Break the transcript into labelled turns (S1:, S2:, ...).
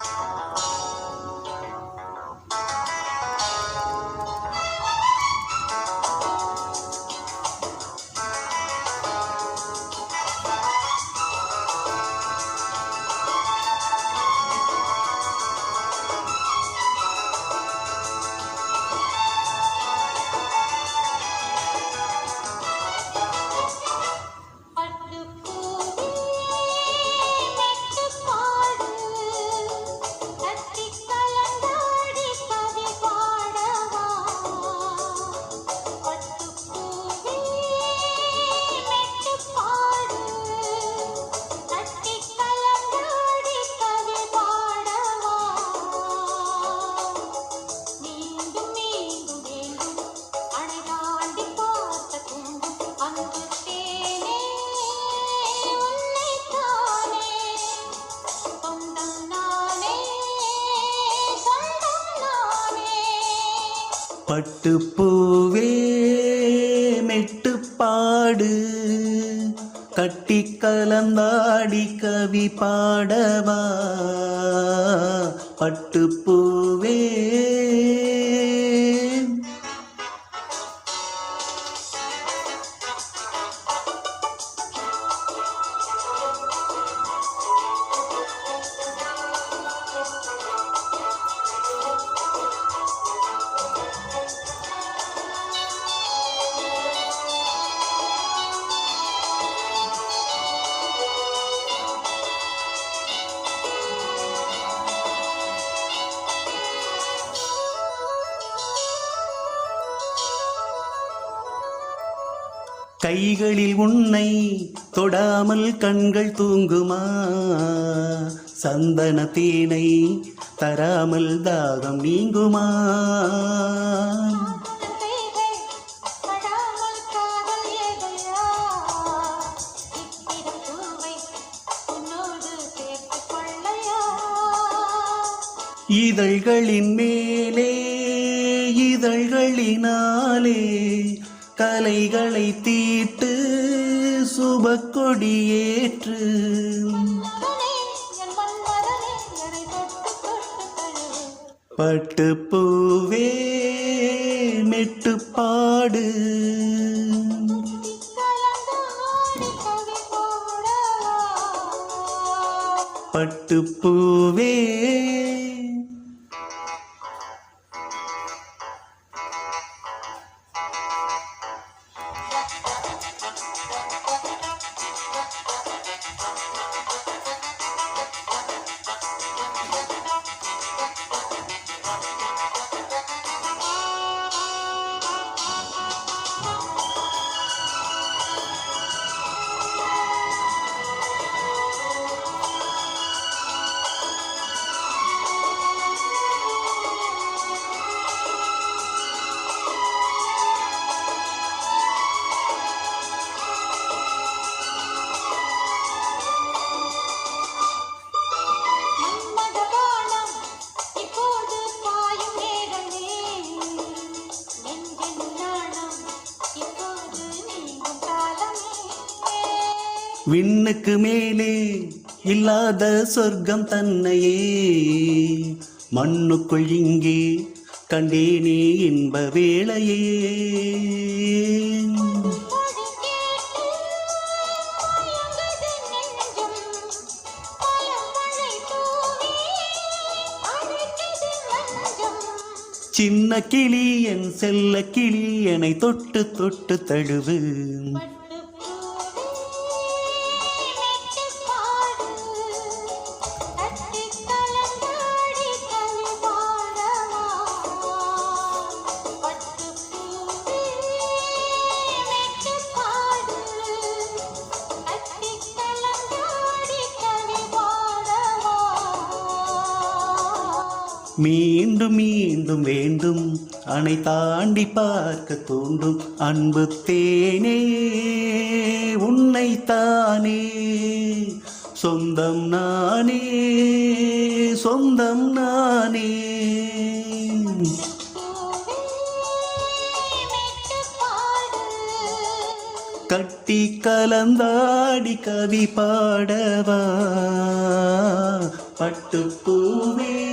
S1: பட்டுப்பூவே பட்டுப்பூவே மெட்டுப்பாடு
S2: கட்டி கலந்தாடி கவி பாடவா. பட்டுப்பூவே கைகளில் உன்னை தொடாமல் கண்கள் தூங்குமா? சந்தன தேனை தராமல் தாகம் நீங்குமா? இதழ்களின் மேலே இதழ்களினாலே கலைகளை தீட்டு சுபக்கொடியேற்று.
S1: மகனே என் மன்மதனே என்னை தொட்டு தொட்டு
S2: விண்ணுக்கு மேலே இல்லாத சொர்க்கம் தன்னையே. மண்ணுக்குள் இங்கே கண்டேனே இன்ப வேளையே. சின்ன கிளி என் செல்ல கிளி என்னை தொட்டு தொட்டு தழுவு. மீண்டும் மீண்டும் வேண்டும். அணை தாண்டி பார்க்க தூண்டும் அன்பு தேனே உன்னைத்தானே சொந்தம் நானே சொந்தம் நானே. கட்டி கலந்தாடி கவி பாடவா. பட்டுப்பூவே